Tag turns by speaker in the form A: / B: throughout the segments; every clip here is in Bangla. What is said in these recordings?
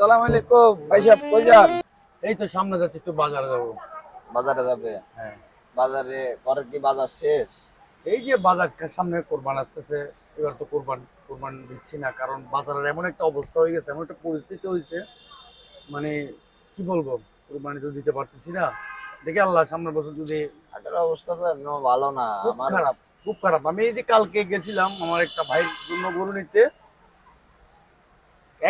A: আসসালামু আলাইকুম। ভাই সাহেব কই যান?
B: এই তো সামনে যাচ্ছে একটু বাজারে যাব।
A: বাজারে যাবে?
B: হ্যাঁ।
A: বাজারে করে কি বাজার শেষ?
B: এই যে বাজার সামনে কোরবান আসতেছে এবার তো কোরবান কোরবান দিচ্ছি না কারণ বাজারের এমন একটা অবস্থা হয়ে গেছে এমন একটা পরিস্থিতি হয়েছে মানে কি বলব কোরবানি তো দিতে পারতেছি না। দেখে আল্লাহ সামনের বছর যদি
A: হাটের অবস্থা তো এমন ভালো না
B: খুব
A: আমার
B: খারাপ খুব খারাপ। আমি এই যে কালকে গেছিলাম আমার একটা ভাইয়ের জন্য গরু নিতে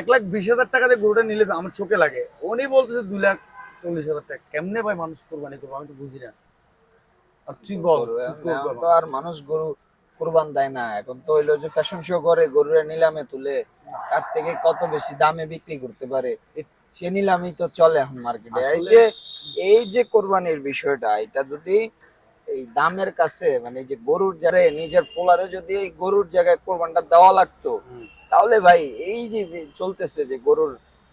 B: এক লাখ বিশ হাজার টাকা দিয়ে গরুটা নিলে আমার চোখে লাগে। উনি বলতেছে দুই লাখ চল্লিশ হাজার টাকা। কেমনে ভাই মানুষ কোরবানি করব? আমি তো বুঝি না। আর তুই বল
A: তো আর মানুষ গরু কুরবান দেয় না। এখন তো হইল যে ফ্যাশন শো করে গরুরা নিলামে তুলে। তার থেকে কত বেশি দামে বিক্রি করতে পারে? সে নিলামই তো চলে এখন মার্কেটে এই যে এই যে কোরবানির বিষয়টা এটা যদি এই দামের কাছে মানে যে গরুর যারা নিজের পোলারে যদি এই গরুর জায়গায় কোরবানটা দেওয়া লাগতো। তাহলে ভাই এই যে চলতেছে যে গরুর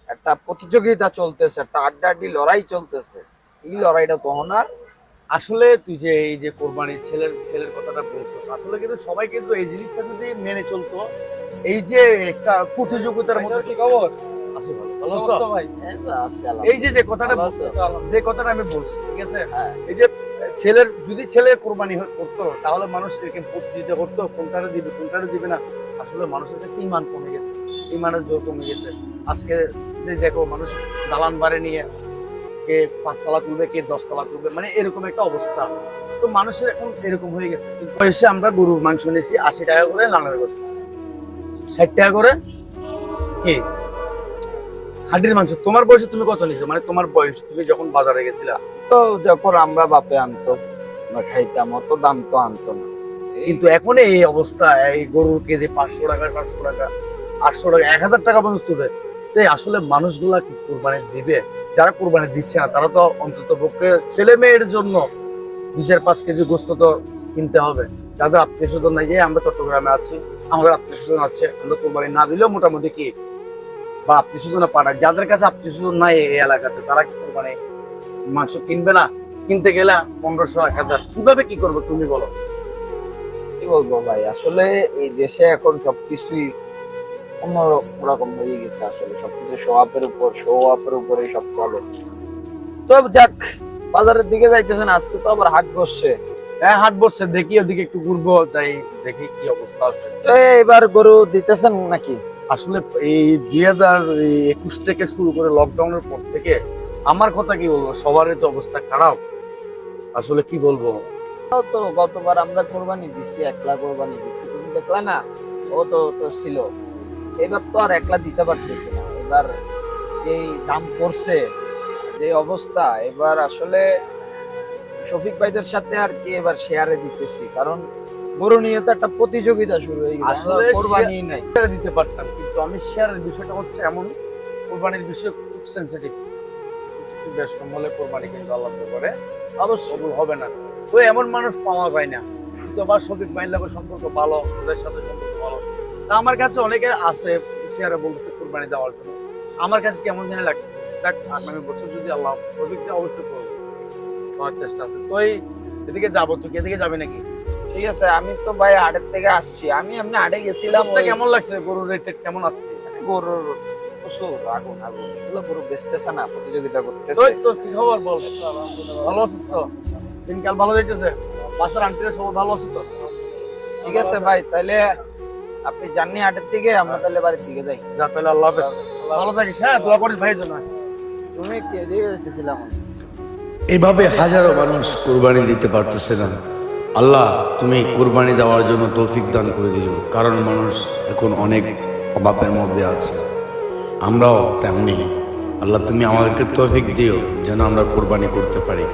A: একটা প্রতিযোগিতা চলতেছে একটা আড্ডাড্ডি লড়াই চলতেছে এই লড়াইটা তখন আর
B: আসলে তুই যে এই যে কোরবানি ছেলের ছেলের কথাটা বলছিস আসলে কিন্তু সবাই কিন্তু এই জিনিসটা যদি মেনে চলতো এই যে একটা প্রতিযোগিতার মধ্যে
C: কি খবর?
B: আছে ভালো।
C: ভাই?
A: এই
B: যে যে কথাটা যে কথাটা আমি বলছি ঠিক আছে?
A: হ্যাঁ।
B: এই যে ছেলের যদি ছেলে কোরবানি করতো তাহলে মানুষ এরকম প্রতিযোগিতা করতো কোনটারে দিবে কোনটারে দিবে না? আসলে মানুষের কাছে ইমান কমে গেছে। ইমানের জোর কমে গেছে। আজকে যে দেখো মানুষ দালান বাড়ি নিয়ে কে পাঁচতলা তুলবে, কে দশতলা তুলবে মানে এরকম একটা অবস্থা। তো মানুষের এখন এরকম হয়ে গেছে। বয়সে আমরা গরুর মাংস নিয়েছি, আশি টাকা করে লাঙের গোস্ত। ষাট টাকা করে কি? হাড্ডির মাংস। তোমার বয়সে তুমি কত নিছো মানে তোমার বয়স, তুমি যখন বাজারে গেছিলা,
A: তো যখন আমরা বাপে আনতো খাইতাম, অত দাম তো আনতো না।
B: কিন্তু এখন এই অবস্থা, এই গরুর কেজি পাঁচশো টাকা, সাতশো টাকা, আটশো টাকা, এক হাজার টাকা পর্যন্ত তুলে। তো এই আসলে মানুষগুলা কি কোরবানি দিবে? যারা কোরবানি দিচ্ছে না, তারা তো অন্তত পক্ষে ছেলে মেয়ের জন্য দুই চার, পাঁচ কেজি গোস্ত তো কিনতে হবে। যাদের আত্মীয় স্বজন নাই যে আমরা চট্টগ্রামে আছি, আমাদের আত্মীয় স্বজন আছে, আমরা কোরবানি না দিলেও মোটামুটি কি বা আত্মীয় স্বজন পাঠায় যাদের কাছে আত্মীয় স্বজন নাই এই এলাকাতে, তারা কি কোরবানি মাংস কিনবে না? কিনতে গেলে পনেরোশো, এক হাজার। কীভাবে কি করব তুমি বলো?
A: বলব ভাই? আসলে এই দেশে এখন সবকিছুই অন্যরকম হয়ে গেছে আসলে। সবকিছু শো আপের উপর শো আপের উপরে সব চলে। তো যাক বাজারের দিকে যাইতেছেন আজকে তো আবার হাট বসছে।
B: হ্যাঁ হাট বসছে। দেখি ওদিকে একটু ঘুরবো তাই দেখি কি অবস্থা আছে।
A: এবার গরু দিতেছেন নাকি?
B: আসলে এই দুই হাজার একুশ থেকে শুরু করে লকডাউনের পর থেকে আমার কথা কি বলব? সবারই তো অবস্থা খারাপ। আসলে কি বলব?
A: তো গতবার আমরা কোরবানি দিছি একলা কোরবানি দিছি। তুমি দেখলা না? ও তো তো ছিল। এবার তো আর একলা দিতে পারতেছি না। এবার এই দাম পড়ছে যে অবস্থা এবার আসলে শফিক ভাইদের সাথে আর কি এবার শেয়ারে দিতেছি। কারণ গরু নিয়ে তো একটা প্রতিযোগিতা শুরু হয়ে গেছে।
B: আসলে
A: কোরবানি নাই।
B: দিতে পারতাম কিন্তু আমি শেয়ারের বিষয়টা হচ্ছে এমন কোরবানির বিষয় খুব সেন্সিটিভ বেশ কম হলে কোরবানি কিন্তু আলাদা করে অবশ্যই। হবে না। তো এমন মানুষ পাওয়া যায় না। কিন্তু আবার শফিক ভাইয়ের লোকের সম্পর্ক ভালো ওদের সাথে সম্পর্ক ভালো। তা আমার কাছে অনেকের আছে শেয়ারে বলতেছে কোরবানি দেওয়ার জন্য। আমার কাছে কেমন জানি লাগছে দেখ আগামী বছর যদি আল্লাহ শফিক অবশ্যই করব। করার চেষ্টা আছে। তো এই এদিকে যাব তুই এদিকে যাবি নাকি?
A: ঠিক আছে আমি তো ভাই হাটের থেকে আসছি। আমি এমনি হাটে গেছিলাম
B: কেমন লাগছে? গরুর রেট কেমন আছে?
A: গরুর প্রচুর আগুন আগুন। এগুলো গরু বেচতেছে না প্রতিযোগিতা করতেছে।
B: তো কি খবর বল? ভালো আছিস তো? দিনকাল ভালো যাইতেছে। বাসার আন্টিরা সবাই ভালো আছে তো?
A: ঠিক আছে ভাই তাহলে আপনি জাননি হাটের দিকে আমরা তাহলে বাড়ির দিকে যাই।
B: যা তাহলে আল্লাহ হাফেজ। ভালো থাকিস হ্যাঁ দোয়া করিস ভাইয়ের জন্য।
A: তুমি কে দিয়ে যেতেছিলাম
D: এভাবে হাজারো মানুষ কোরবানি দিতে পারতেছে না। আল্লাহ তুমি কোরবানি দেওয়ার জন্য তৌফিক দান করে দিও কারণ মানুষ এখন অনেক অভাবের মধ্যে আছে। আমরাও তেমনি। আল্লাহ তুমি আমাদেরকে তৌফিক দিও যেন আমরা কোরবানি করতে পারি।